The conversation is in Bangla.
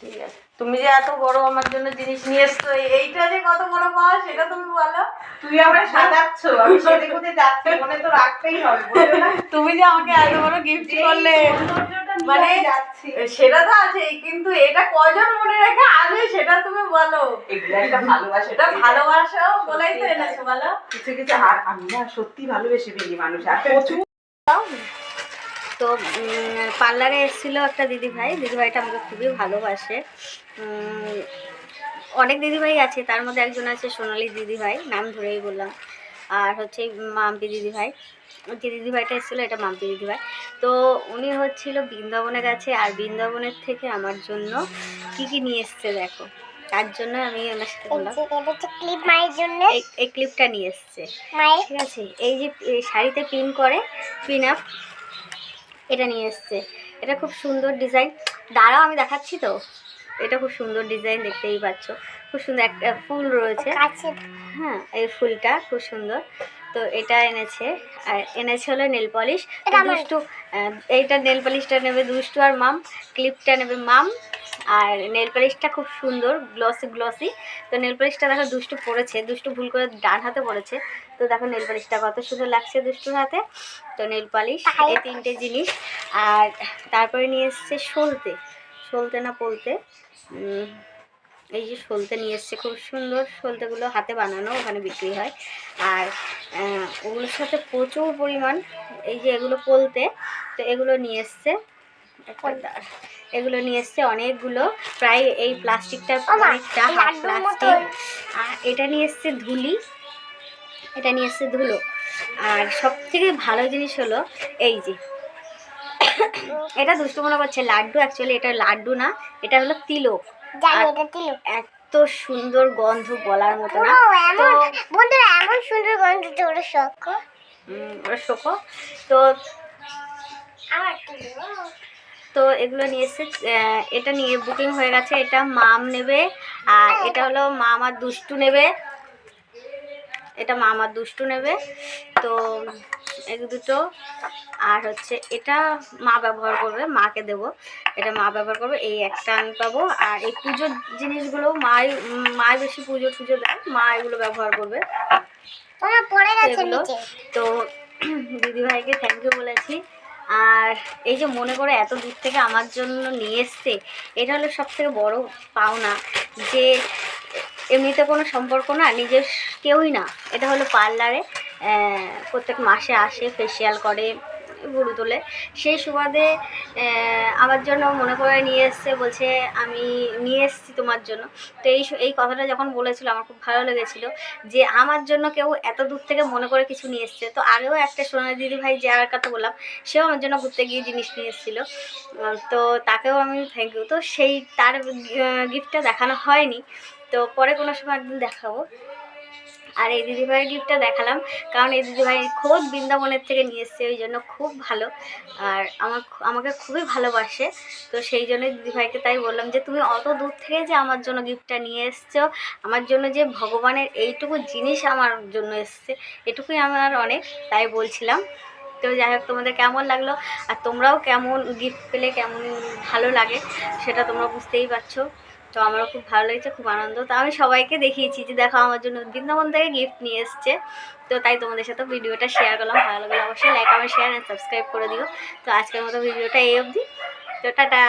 ঠিক আছে তুমি যে এত বড় আমার জন্য জিনিস নিয়ে এসছো এইটা যে কত বড় পাওয়া সেটা তুমি বলো। তুই আমরা সাজাচ্ছ আমি সেদে কোথায় যাচ্ছি মনে তো রাখতেই হবে তুমি যে আমাকে এত বড় গিফট করলে মানে সেটা তো আছে কিন্তু এটা কজন মনে রেখে আনবে সেটা তুমি বলো। একটা ভালোবাসা এটা ভালোবাসা বলেই তো এনেছো বলো। কিছু কিছু আর আমি না সত্যি ভালোবেসে ফেলি মানুষ আর প্রচুর তো পার্লারে এসেছিল একটা দিদিভাই। দিদিভাইটা আমাকে খুবই ভালোবাসে। অনেক দিদিভাই আছে তার মধ্যে একজন আছে সোনালি দিদিভাই নাম ধরেই বললাম। আর হচ্ছে মাম্পি দিদিভাই। যে দিদিভাইটা এসেছিল এটা মাম্পি দিদিভাই। তো উনি হচ্ছিল বৃন্দাবনে গেছে আর বৃন্দাবনের থেকে আমার জন্য কি কি নিয়ে এসছে দেখো। তার জন্য আমি ওনার সাথে বললাম। এই ক্লিপটা নিয়ে এসছে। ঠিক আছে? এই যে শাড়িতে পিন করে পিন আপ এটা নিয়ে এসছে। এটা খুব সুন্দর ডিজাইন দাঁড়াও আমি দেখাচ্ছি তো। এটা খুব সুন্দর ডিজাইন দেখতেই পাচ্ছ। খুব সুন্দর একটা ফুল রয়েছে। হ্যাঁ এই ফুলটা খুব সুন্দর। তো এটা এনেছে। আর এনেছে হলো নেল পলিশ। দুষ্টু এইটা নেল পলিশটা নেবে দুষ্টু আর মাম ক্লিপটা নেবে মাম। আর নেল পালিশটা খুব সুন্দর গ্লসি গ্লসি তো নেল পালিশটা দেখো দুষ্টু পড়েছে দুষ্টু ভুল করে ডান হাতে পড়েছে। তো দেখো নেল পালিশটা কত সুন্দর লাগছে দুষ্টুর হাতে। তো নেল পালিশ এই তিনটে জিনিস। আর তারপরে নিয়ে এসছে সলতে সলতে না পলতে। এই যে সলতে নিয়ে এসছে খুব সুন্দর সলতেগুলো হাতে বানানো ওখানে বিক্রি হয়। আর ওগুলোর সাথে প্রচুর পরিমাণ এই যে এগুলো পলতে তো এগুলো নিয়ে এসছে। এগুলো নিয়ে এসছে অনেকগুলো। প্রায় এই প্লাস্টিকটার অনেকটা হাফ প্লাস্টিক আর এটা নিয়ে এসছে ধুলি। এটা নিয়ে এসছে ধুলো। আর সব থেকে ভালো জিনিস হলো এই যে এটা দুষ্টু মনে করছে লাড্ডু অ্যাকচুয়ালি এটা লাড্ডু না এটা হলো তিলক। এত সুন্দর গন্ধ বলার মতো না। এমন বন্ধুরা এমন সুন্দর গন্ধ শখ ওরা শোকো। তো আমার তো এগুলো নিয়ে এসছে আহ, এটা নিয়ে বুকিং হয়ে গেছে। এটা মাম নেবে আর এটা হলো মা আমার দুষ্টু নেবে। এটা মা আমার দুষ্টু নেবে। তো এই দুটো আর হচ্ছে এটা মা ব্যবহার করবে মাকে দেবো। এটা মা ব্যবহার করবে এই একটা আমি পাবো। আর এই পুজোর জিনিসগুলো মাই মায় বেশি পুজো টুজো দেয় মা এগুলো ব্যবহার করবে। এগুলো। তো দিদিভাইকে থ্যাংক ইউ বলেছি। আর এই যে মনে করে এত দূর থেকে আমার জন্য নিয়ে এসছে, এটা হলো সব থেকে বড়ো পাওনা যে এমনিতে কোনো সম্পর্ক না, নিজের কেউই না। এটা হলো পার্লারে প্রত্যেক মাসে আসে ফেসিয়াল করে। ভুরু তোলে। সেই সুবাদে আমার জন্য মনে করে নিয়ে এসছে, বলছে, আমি নিয়ে এসেছি তোমার জন্য। তো এই এই কথাটা যখন বলেছিল, আমার খুব ভালো লেগেছিল যে, আমার জন্য কেউ এত দূর থেকে মনে করে কিছু নিয়ে এসছে। তো আগেও একটা সোনালি দিদি ভাই আর কথা বললাম, সেও আমার জন্য ঘুরতে গিয়ে জিনিস নিয়ে এসেছিল। তো তাকেও আমি থ্যাংক ইউ তো সেই তার গিফটটা দেখানো হয়নি। তো পরে কোনো সময় একদিন দেখাবো। আর এই দিদিভাইয়ের গিফটটা দেখালাম, কারণ এই দিদিভাই খোদ বৃন্দাবনের থেকে নিয়ে এসছে ওই জন্য খুব ভালো। আর আমার আমাকে খুবই ভালোবাসে, তো সেই জন্য দিদিভাইকে তাই বললাম যে, তুমি অত দূর থেকে যে আমার জন্য গিফটটা নিয়ে এসছো, আমার জন্য যে ভগবানের এইটুকু জিনিস আমার জন্য এসছে, এটুকুই আমার অনেক, তাই বলছিলাম। তো যাই হোক, তোমাদের কেমন লাগল? আর তোমরাও কেমন গিফট পেলে, কেমন ভালো লাগে, সেটা তোমরা বুঝতেই পারছ। তো আমারও খুব ভালো লেগেছে, খুব আনন্দ। তো আমি সবাইকে দেখিয়েছি যে দেখো আমার জন্য বৃন্দাবন থেকে গিফট নিয়ে এসছে। তো তাই তোমাদের সাথে ভিডিওটা শেয়ার করলাম, ভালো লাগলে অবশ্যই লাইক আমার শেয়ার অ্যান্ড সাবস্ক্রাইব করে দিও। তো আজকের মতো ভিডিওটা এই অবধি। তো টাটা।